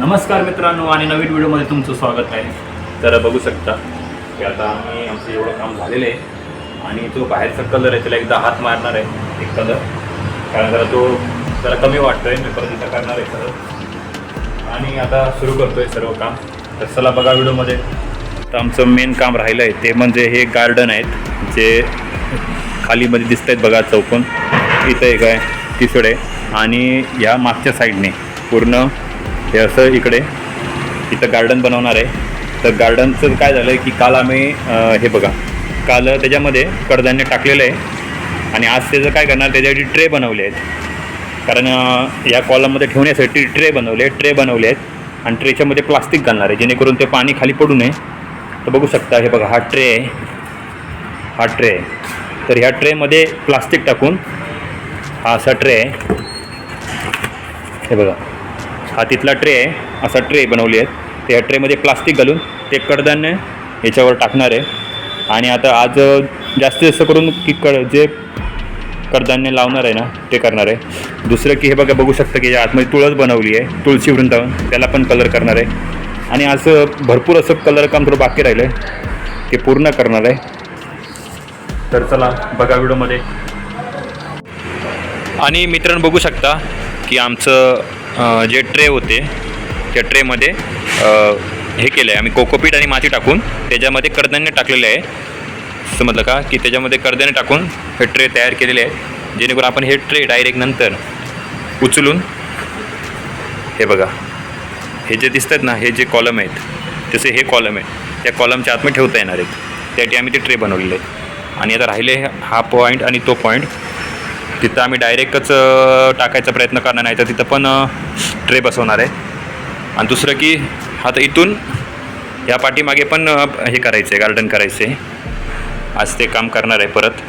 नमस्कार मित्रांनो आणि नवीन व्हिडिओमध्ये तुमचं स्वागत आहे. तर बघू शकता की आता आम्ही आमचं एवढं काम झालेलं आहे. आणि जो बाहेरचा कलर आहे त्याला एकदा हात मारणार आहे एक कलर कारण जरा तो जरा कमी वाटतोय मी परत इथं करणार आहे सर्व आणि आता सुरू करतोय सर्व काम. तर चला बघा व्हिडिओमध्ये. तर आमचं मेन काम राहिलं आहे ते म्हणजे हे गार्डन आहेत जे खालीमध्ये दिसत आहेत बघा चौकून. इथं एक आहे तिसडे आणि या मागच्या साईडने पूर्ण हे असं इकडे इथं गार्डन बनवणार आहे. तर गार्डनचं काय झालं आहे की काल आम्ही हे बघा काल त्याच्यामध्ये कडधान्य टाकलेलं आहे. आणि आज त्याचं काय करणार त्याच्यासाठी ट्रे बनवले आहेत. कारण या कॉलममध्ये ठेवण्यासाठी ट्रे बनवले ट्रे बनवले आहेत. आणि ट्रेच्यामध्ये प्लास्टिक घालणार आहे जेणेकरून ते पाणी खाली पडू नये. तर बघू शकता हे बघा हा ट्रे आहे. हा ट्रे आहे. तर ह्या ट्रेमध्ये प्लास्टिक टाकून हा असा ट्रे आहे. हे बघा. हा तिथला ट्रे आहे. असा ट्रे बनवली आहेत. त्या ट्रेमध्ये प्लास्टिक घालून ते कडधान्य याच्यावर टाकणार आहे. आणि आता आज जास्तीत जास्त करून की कड जे कडधान्य लावणार आहे ना ते करणार आहे. दुसरं की हे बघा बघू शकतं की या आतमध्ये तुळस बनवली आहे. तुळशी वृंदावन त्याला पण कलर करणार आहे. आणि असं भरपूर असं कलर काम थोडं बाकी राहिलं आहे ते पूर्ण करणार आहे. तर चला बघा व्हिडिओमध्ये. आणि मित्रांनो बघू शकता की आमचं जे ट्रे होते त्या ट्रेमध्ये हे केलं आहे आम्ही कोकोपीट आणि माती टाकून त्याच्यामध्ये कडधान्य टाकलेलं आहे. समजलं का? की त्याच्यामध्ये कडधान्य टाकून हे ट्रे तयार केलेले आहे जेणेकरून आपण हे ट्रे डायरेक्ट नंतर उचलून हे बघा. हे जे दिसतात ना हे जे कॉलम आहेत तसे हे कॉलम आहेत त्या कॉलमच्या आतमध्ये ठेवता येणार आहेत. त्यासाठी आम्ही ते ट्रे बनवलेले आहेत. आणि आता राहिले हा पॉईंट आणि तो पॉईंट तिथं आम्ही डायरेक्टच टाकायचा प्रयत्न करणार नाही. तर तिथं पण ट्रे बसवणार आहे. आणि दुसरं की आता इथून ह्या पाठीमागे पण हे करायचं आहे गार्डन करायचं आहे आज ते काम करणार आहे परत.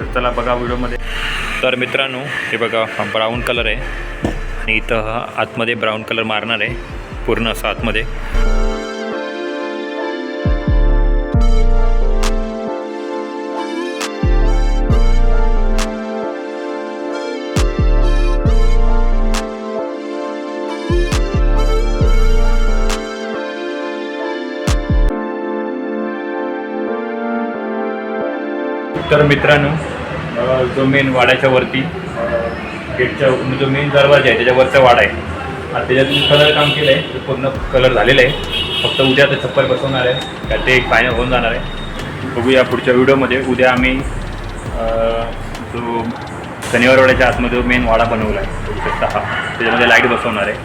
तर चला बघा व्हिडिओमध्ये. तर मित्रांनो हे बघा ब्राऊन कलर आहे. आणि इथं हा आतमध्ये ब्राऊन कलर मारणार आहे. पूर्ण असं आतमध्ये. तर मित्रांनो जो मेन वाड्याच्या वरती गेटच्या म्हणजे जो मेन दरवाजा आहे त्याच्यावरचा वाडा आहे. आणि त्याच्यात मी कलर काम केलं आहे ते पूर्ण कलर झालेलं आहे. फक्त उद्या ते छप्पर बसवणार आहे का ते एक फायनल होऊन जाणार आहे. बघूया पुढच्या व्हिडिओमध्ये. उद्या आम्ही जो जो शनिवारवाड्याच्या आतमध्ये जो मेन वाडा बनवला आहे बघू शकता हा त्याच्यामध्ये लाइट बसवणार आहे.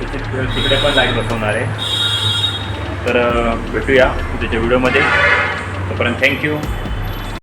त्याच्या तिकडे पण लाइट बसवणार आहे. तर भेटूया त्याच्या व्हिडिओमध्ये. तोपर्यंत थँक्यू